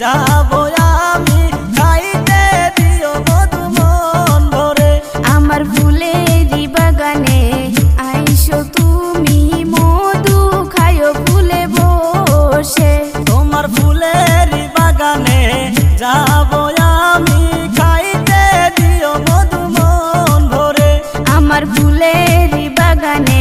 যাব আমি। খাইতে দিও মধু মন ভরে। আমার ফুলেরই বাগানে আইসো তুমি মধু খাইও ভুলে বসে। তোমার ফুলেরই বাগানে যাব আমি। খাইতে দিও মধু মন ভরে। আমার ফুলেরই বাগানে